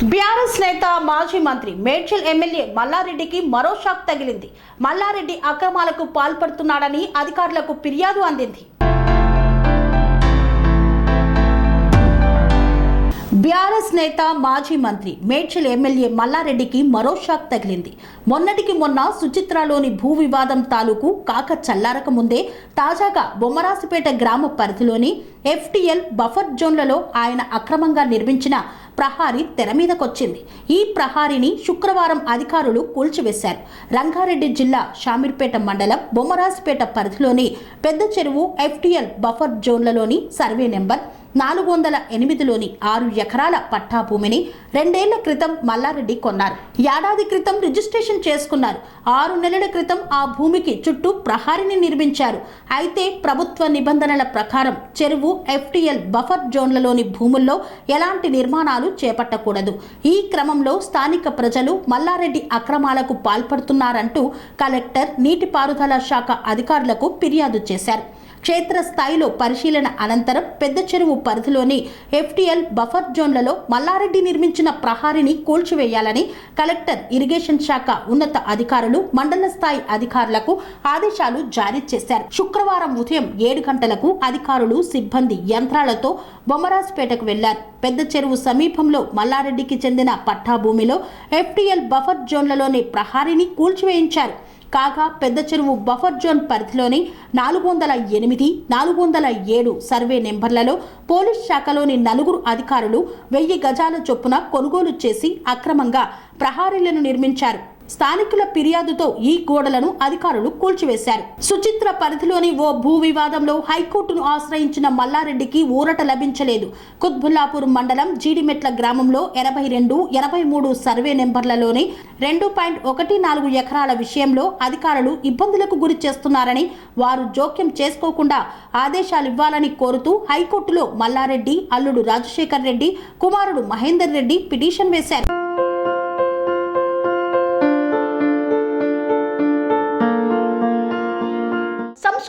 BRS నేత మాజీ మంత్రి మేడ్చల్ ఎమ్మెల్యే మల్లారెడ్డికి మరో షాక్ తగిలింది. మల్లారెడ్డి అక్రమాలకు పాల్పడుతున్నాడని అధికారులకు ఫిర్యాదు అందింది. బీఆర్ఎస్ నేత మాజీ మంత్రి మేడ్చల్ ఎమ్మెల్యే మల్లారెడ్డికి మరో షాక్ తగిలింది. మొన్నటికి మొన్న సుచిత్రలోని భూ వివాదం తాలూకు కాక చల్లారక ముందే తాజాగా బొమ్మరాసిపేట గ్రామ పరిధిలోని ఎఫ్టిఎల్ బఫర్ జోన్లలో ఆయన అక్రమంగా నిర్మించిన ప్రహారీ తెర మీదకొచ్చింది. ఈ ప్రహారీని శుక్రవారం అధికారులు కూల్చివేశారు. రంగారెడ్డి జిల్లా షామీర్పేట మండలం బొమ్మరాజ్పేట పరిధిలోని పెద్ద చెరువు ఎఫ్టీఎల్ బఫర్ జోన్లలోని సర్వే నెంబర్ నాలుగు వందల ఎనిమిదిలోని ఆరు ఎకరాల పట్టా భూమిని రెండేళ్ళ క్రితం మల్లారెడ్డి కొన్నారు. ఏడాది క్రితం రిజిస్ట్రేషన్ చేసుకున్నారు. ఆరు నెలల క్రితం ఆ భూమికి చుట్టూ ప్రహారిని నిర్మించారు. అయితే ప్రభుత్వ నిబంధనల ప్రకారం చెరువు ఎఫ్టీఎల్ బఫర్ జోన్లలోని భూముల్లో ఎలాంటి నిర్మాణాలు చేపట్టకూడదు. ఈ క్రమంలో స్థానిక ప్రజలు మల్లారెడ్డి అక్రమాలకు పాల్పడుతున్నారంటూ కలెక్టర్ నీటిపారుదల శాఖ అధికారులకు ఫిర్యాదు చేశారు. క్షేత్రస్థాయిలో పరిశీలన అనంతరం పెద్ద చెరువు పరిధిలోని ఎఫ్టీఎల్ బఫర్ జోన్లలో మల్లారెడ్డి నిర్మించిన ప్రహారిని కూల్చివేయాలని కలెక్టర్ ఇరిగేషన్ శాఖ ఉన్నత అధికారులు మండల స్థాయి అధికారులకు ఆదేశాలు జారీ చేశారు. శుక్రవారం ఉదయం ఏడు గంటలకు అధికారులు సిబ్బంది యంత్రాలతో బొమ్మరాజ్పేటకు వెళ్ళారు. పెద్ద చెరువు సమీపంలో మల్లారెడ్డికి చెందిన పట్టా భూమిలో బఫర్ జోన్లలోని ప్రహారిని కూల్చివేయించారు. కాగా పెద్ద చెరువు బఫర్ జోన్ పరిధిలోని నాలుగు వందల ఎనిమిది నాలుగు వందల ఏడు సర్వే నెంబర్లలో పోలీస్ శాఖలోని నలుగురు అధికారులు వెయ్యి గజాల చొప్పున కొనుగోలు చేసి అక్రమంగా ప్రహారీలను నిర్మించారు. స్థానికుల ఫిర్యాదుతో ఈ గోడలను అధికారులు కూల్చివేశారు. సుచిత్ర పరిధిలోని ఓ భూ వివాదంలో హైకోర్టును ఆశ్రయించిన మల్లారెడ్డికి ఊరట లభించలేదు. కుత్బుల్లాపూర్ మండలం జీడిమెట్ల గ్రామంలో ఎనభై రెండు ఎనభై మూడు సర్వే నెంబర్లలోని రెండు పాయింట్ ఒకటి నాలుగు ఎకరాల విషయంలో అధికారులు ఇబ్బందులకు గురి చేస్తున్నారని వారు జోక్యం చేసుకోకుండా ఆదేశాలు ఇవ్వాలని కోరుతూ హైకోర్టులో మల్లారెడ్డి అల్లుడు రాజశేఖర్ రెడ్డి కుమారుడు మహేందర్ రెడ్డి పిటిషన్ వేశారు.